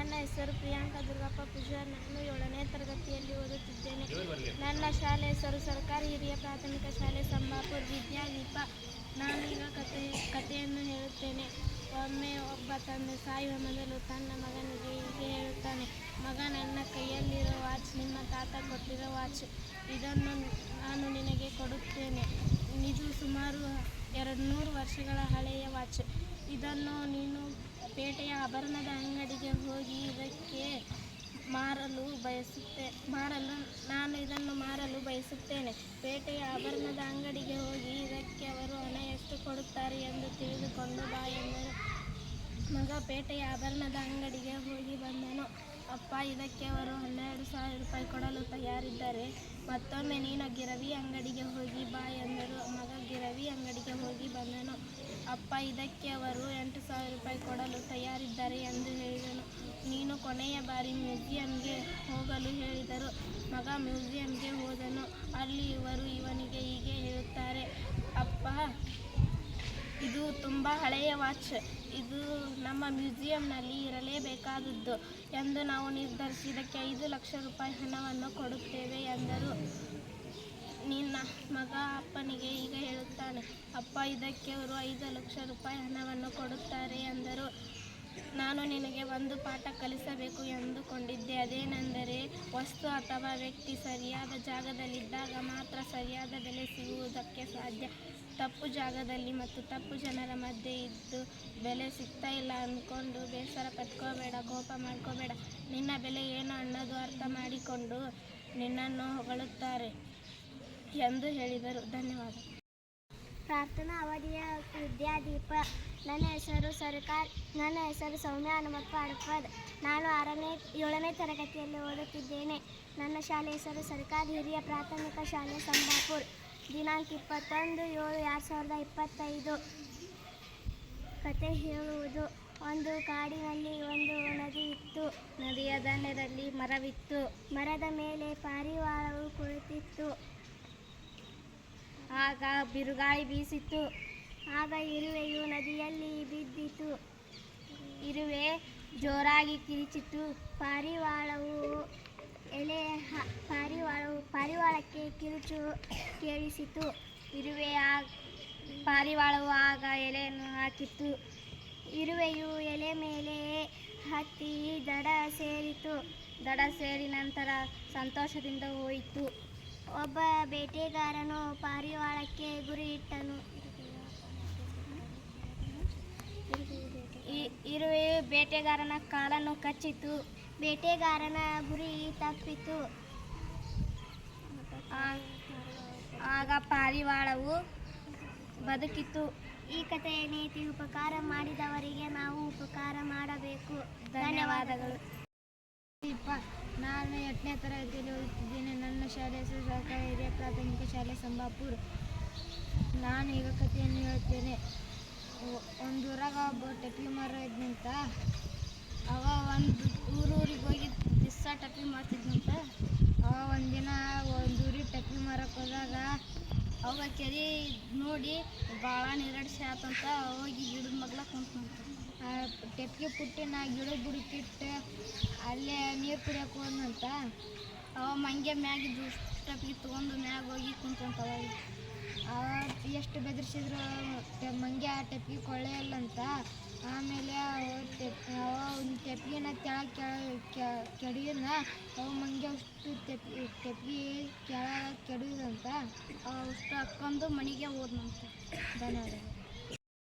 ನನ್ನ ಹೆಸರು ಪ್ರಿಯಾಂಕಾ ದುರ್ಗಪ್ಪ ಪೂಜಾರ್. ನಾನು ಏಳನೇ ತರಗತಿಯಲ್ಲಿ ಓದುತ್ತಿದ್ದೇನೆ. ನನ್ನ ಶಾಲೆ ಹೆಸರು ಸರ್ಕಾರಿ ಹಿರಿಯ ಪ್ರಾಥಮಿಕ ಶಾಲೆ ಸಂಬಾಪುರ್. ವಿದ್ಯಾದೀಪ ನಾನೀಗ ಕತೆ ಕಥೆಯನ್ನು ಹೇಳುತ್ತೇನೆ. ಒಮ್ಮೆ ಒಬ್ಬ ತಂದೆ ಸಾಯುವ ಮೊದಲು ತನ್ನ ಮಗನಿಗೆ ಹೀಗೆ ಹೇಳುತ್ತಾನೆ. ಮಗ ನನ್ನ ಕೈಯಲ್ಲಿರೋ ವಾಚ್ ನಿಮ್ಮ ತಾತ ಕೊಟ್ಟಿರೋ ವಾಚ್. ಇದನ್ನು ನಾನು ನಿನಗೆ ಕೊಡುತ್ತೇನೆ. ಇದು ಸುಮಾರು ಎರಡು ನೂರು ವರ್ಷಗಳ ಹಳೆಯ ವಾಚ್. ಇದನ್ನು ನೀನು ಪೇಟೆಯ ಆಭರಣದ ಅಂಗಡಿಗೆ ಹೋಗಿ ಇದಕ್ಕೆ ಮಾರಲು ಬಯಸುತ್ತೆ, ಮಾರಲು, ನಾನು ಇದನ್ನು ಮಾರಲು ಬಯಸುತ್ತೇನೆ. ಪೇಟೆಯ ಆಭರಣದ ಅಂಗಡಿಗೆ ಹೋಗಿ ಇದಕ್ಕೆ ಅವರು ಹಣ ಎಷ್ಟು ಕೊಡುತ್ತಾರೆ ಎಂದು ತಿಳಿದುಕೊಂಡು ಬಾ ಎಂದರು. ಮಗ ಪೇಟೆಯ ಆಭರಣದ ಅಂಗಡಿಗೆ ಹೋಗಿ ಬಂದನು. ಅಪ್ಪ, ಇದಕ್ಕೆ ಅವರು ಹನ್ನೆರಡು ಸಾವಿರ ರೂಪಾಯಿ ಕೊಡಲು ತಯಾರಿದ್ದಾರೆ. ಮತ್ತೊಮ್ಮೆ ನೀನು ಗಿರವಿ ಅಂಗಡಿಗೆ ಹೋಗಿ ಬಾ ಎಂದರು. ಮಗ ಗಿರವಿ ಅಂಗಡಿಗೆ ಹೋಗಿ ಬಂದನು. ಅಪ್ಪ, ಇದಕ್ಕೆ ಅವರು ಎಂಟು ಸಾವಿರ ರೂಪಾಯಿ ಕೊಡಲು ತಯಾರಿದ್ದಾರೆ ಎಂದು ಹೇಳಿದನು. ನೀನು ಕೊನೆಯ ಬಾರಿ ಮ್ಯೂಸಿಯಂಗೆ ಹೋಗಲು ಹೇಳಿದರು. ಮಗ ಮ್ಯೂಸಿಯಂಗೆ ಹೋದನು. ಅಲ್ಲಿ ಇವರು ಇವನಿಗೆ ಹೀಗೆ ಹೇಳುತ್ತಾರೆ. ಅಪ್ಪ ಇದು ತುಂಬ ಹಳೆಯ ವಾಚ್. ಇದು ನಮ್ಮ ಮ್ಯೂಸಿಯಂನಲ್ಲಿ ಇರಲೇಬೇಕಾದದ್ದು ಎಂದು ನಾವು ನಿರ್ಧರಿಸಿದ್ದಕ್ಕೆ ಐದು ಲಕ್ಷ ರೂಪಾಯಿ ಹಣವನ್ನು ಕೊಡುತ್ತೇವೆ ಎಂದರು. ನಿನ್ನ ಮಗ ಅಪ್ಪನಿಗೆ ಈಗ ಹೇಳುತ್ತಾನೆ, ಅಪ್ಪ, ಇದಕ್ಕೆ ಅವರು ಐದು ಲಕ್ಷ ರೂಪಾಯಿ ಹಣವನ್ನು ಕೊಡುತ್ತಾರೆ ಎಂದರು. ನಾನು ನಿನಗೆ ಒಂದು ಪಾಠ ಕಲಿಸಬೇಕು ಎಂದುಕೊಂಡಿದ್ದೆ. ಅದೇನೆಂದರೆ, ವಸ್ತು ಅಥವಾ ವ್ಯಕ್ತಿ ಸರಿಯಾದ ಜಾಗದಲ್ಲಿದ್ದಾಗ ಮಾತ್ರ ಸರಿಯಾದ ಬೆಲೆ ಸಿಗುವುದಕ್ಕೆ ಸಾಧ್ಯ. ತಪ್ಪು ಜಾಗದಲ್ಲಿ ಮತ್ತು ತಪ್ಪು ಜನರ ಮಧ್ಯೆ ಇದ್ದು ಬೆಲೆ ಸಿಗ್ತಾ ಇಲ್ಲ ಅಂದ್ಕೊಂಡು ಬೇಸರ ಪಟ್ಕೋಬೇಡ, ಕೋಪ ಮಾಡ್ಕೋಬೇಡ. ನಿನ್ನ ಬೆಲೆ ಏನು ಅನ್ನೋದು ಅರ್ಥ ಮಾಡಿಕೊಂಡು ನಿನ್ನನ್ನು ಹೊಗಳುತ್ತಾರೆ ಎಂದು ಹೇಳಿದರು. ಧನ್ಯವಾದ. ಪ್ರಾರ್ಥನಾ ಅವಧಿಯ ವಿದ್ಯಾದೀಪ ನನ್ನ ಹೆಸರು ಸರ್ಕಾರ. ನನ್ನ ಹೆಸರು ಸೌಮ್ಯ ಹನುಮಪ್ಪ ಅಡಪದ್ ನಾನು ಆರನೇ, ಏಳನೇ ತರಗತಿಯಲ್ಲಿ ಓದುತ್ತಿದ್ದೇನೆ. ನನ್ನ ಶಾಲೆ ಹೆಸರು ಸರ್ಕಾರಿ. ಹಿರಿಯ ಪ್ರಾಥಮಿಕ ಶಾಲೆ ಸಂಬಾಪುರ್. ದಿನಾಂಕ ಇಪ್ಪತ್ತೊಂದು ಏಳು ಎರಡು ಸಾವಿರದ ಇಪ್ಪತ್ತೈದು. ಕತೆ ಹೇಳುವುದು ಒಂದು ಕಾಡಿನಲ್ಲಿ ಒಂದು ನದಿ ಇತ್ತು. ನದಿಯ ದನದಲ್ಲಿ ಮರವಿತ್ತು. ಮರದ ಮೇಲೆ ಪಾರಿವಾಳವು ಕುಳಿತಿತ್ತು. ಆಗ ಬಿರುಗಾಳಿ ಬೀಸಿತ್ತು ಆಗ ಇರುವೆಯು ನದಿಯಲ್ಲಿ ಬಿದ್ದಿತು. ಇರುವೆ ಜೋರಾಗಿ ಕಿರಿಚಿತು ಪಾರಿವಾಳವು ಎಲೆ ಪಾರಿವಾಳವು ಪಾರಿವಾಳಕ್ಕೆ ಕಿರುಚು ಕೇಳಿಸಿತು. ಇರುವೆ ಆ ಪಾರಿವಾಳವು ಆಗ ಎಲೆಯನ್ನು ಹಾಕಿತ್ತು. ಇರುವೆಯು ಎಲೆ ಮೇಲೆ ಹತ್ತಿ ದಡ ಸೇರಿತು. ದಡ ಸೇರಿ ನಂತರ ಸಂತೋಷದಿಂದ ಹೋಯಿತು. ಒಬ್ಬ ಬೇಟೆಗಾರನು ಪಾರಿವಾಳಕ್ಕೆ ಗುರಿ ಇಟ್ಟನು. ಈ ಇರುವೆಯು ಬೇಟೆಗಾರನ ಕಾಲನ್ನು ಕಚ್ಚಿತು. ಬೇಟೆಗಾರನ ಗುರಿ ತಪ್ಪಿತು. ಆ- ಆಗ ಪಾರಿವಾಳವು ಬದುಕಿತು. ಈ ಕಥೆಯ ನೀತಿ ಉಪಕಾರ ಮಾಡಿದವರಿಗೆ ನಾವು ಉಪಕಾರ ಮಾಡಬೇಕು. ಧನ್ಯವಾದಗಳು. ನಾನು ಎಂಟನೇ ತರಗತಿಯಲ್ಲಿ ಓದುತ್ತಿದ್ದೇನೆ ನನ್ನ ಶಾಲೆ ಹೆಸರು ಸರ್ಕಾರಿ ಹಿರಿಯ ಪ್ರಾಥಮಿಕ ಶಾಲೆ ಸಂಬಾಪುರ್. ನಾನು ಈಗ ಕಥೆಯನ್ನು ಒಂದು ಊರಾಗ ಒಬ್ಬ ಟಪಿ ಮರ ಇದ್ನಂತ ಅವ ಒಂದು ಊರೂರಿಗೆ ಹೋಗಿ ದಿವಸ ಟಪ್ಪಿ ಮಾಡ್ತಿದ್ನಂತ. ಅವ ಒಂದಿನ ಒಂದು ಊರಿಗೆ ಟಪ್ಪಿ ಮಾರಕ್ಕೆ ಹೋದಾಗ ಅವ ಕೆರೆ ನೋಡಿ ಭಾಳ ನೀರಡಿಸಿ ಆತಂತ ಹೋಗಿ ಗಿಡದ ಮಗ್ಲ ಕುಂತಂತ ಆ ಟೆಪ್ಗೆ ಪುಟ್ಟಿನ ಗಿಡದ ಬುಡಕ್ಕಿಟ್ಟು ಅಲ್ಲೇ ನೀರು ಕುಡಿಯೋಕೆ ಹೋದ್ನಂತ ಅವ ಮಂಗೆ ಮ್ಯಾಗಿದ್ದು ಟಪ್ಪಿಗೆ ತೊಗೊಂಡು ಮ್ಯಾಗ ಹೋಗಿ ಕುಂತಂತ ಅವ ಎಷ್ಟು ಬೆದರ್ಸಿದ್ರು ಮಂಗೆ ಆ ಟೆಪ್ಗೆ ಕೊಳ್ಳೆ ಇಲ್ಲಂತ ಆಮೇಲೆ ಅವ ಟೆಪ್ ಅವ ಒಂದು ಟೆಪ್ಗಿನ ಕೆಳಗೆ ಕೆಡಿಯನ್ನ ಅವ ಮಂಗೆ ಅಷ್ಟು ತೆಪ್ಪಿ ಟೆಪ್ಗಿ ಕೆಳಗೆ ಕೆಡಿದಂತ ಅವ ಅಷ್ಟು ಹಾಕ್ಕೊಂಡು ಮನೆಗೆ ಹೋದ್ನಂತ ಧನ್ಯವಾದಗಳು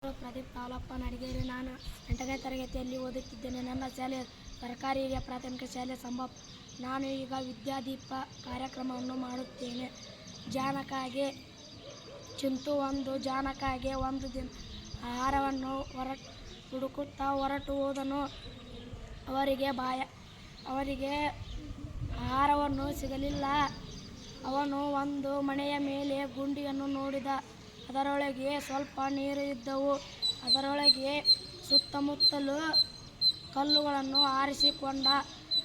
ಪ್ರದೀಪ್ ಕಾಲಪ್ಪ ಅಡಿಗೆರೆ, ನಾನು ಎಂಟನೇ ತರಗತಿಯಲ್ಲಿ ಓದುತ್ತಿದ್ದೇನೆ. ನನ್ನ ಶಾಲೆ ಸರ್ಕಾರಿ ಹಿರಿಯ ಪ್ರಾಥಮಿಕ ಶಾಲೆ ಸಂಭವ ನಾನು ಈಗ ವಿದ್ಯಾದೀಪ ಕಾರ್ಯಕ್ರಮವನ್ನು ಮಾಡುತ್ತೇನೆ. ಜಾನಕಾಗೆ ಚಿಂತು ಒಂದು, ಜಾನಕಾಗೆ ಒಂದು ದಿನ ಆಹಾರವನ್ನು ಹೊರ ಹುಡುಕುತ್ತಾ ಹೊರಟು ಹೋದನು. ಅವರಿಗೆ ಬಾಯ, ಅವರಿಗೆ ಆಹಾರವನ್ನು ಸಿಗಲಿಲ್ಲ. ಅವನು ಒಂದು ಮನೆಯ ಮೇಲೆ ಗುಂಡಿಯನ್ನು ನೋಡಿದ. ಅದರೊಳಗೆ ಸ್ವಲ್ಪ ನೀರು ಇದ್ದವು. ಅದರೊಳಗೆ ಸುತ್ತಮುತ್ತಲು ಕಲ್ಲುಗಳನ್ನು ಆರಿಸಿಕೊಂಡ.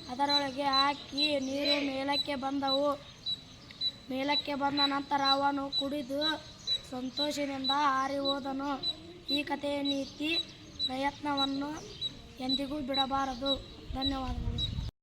ಅದರೊಳಗೆ ಹಾಕಿ ನೀರು ಮೇಲಕ್ಕೆ ಬಂದವು. ಮೇಲಕ್ಕೆ ಬಂದ ನಂತರ ಅವನು ಕುಡಿದು ಸಂತೋಷದಿಂದ ಹಾರಿ ಹೋದನು. ಈ ಕಥೆಯ ನೀತಿ ಪ್ರಯತ್ನವನ್ನು ಎಂದಿಗೂ ಬಿಡಬಾರದು. ಧನ್ಯವಾದಗಳು.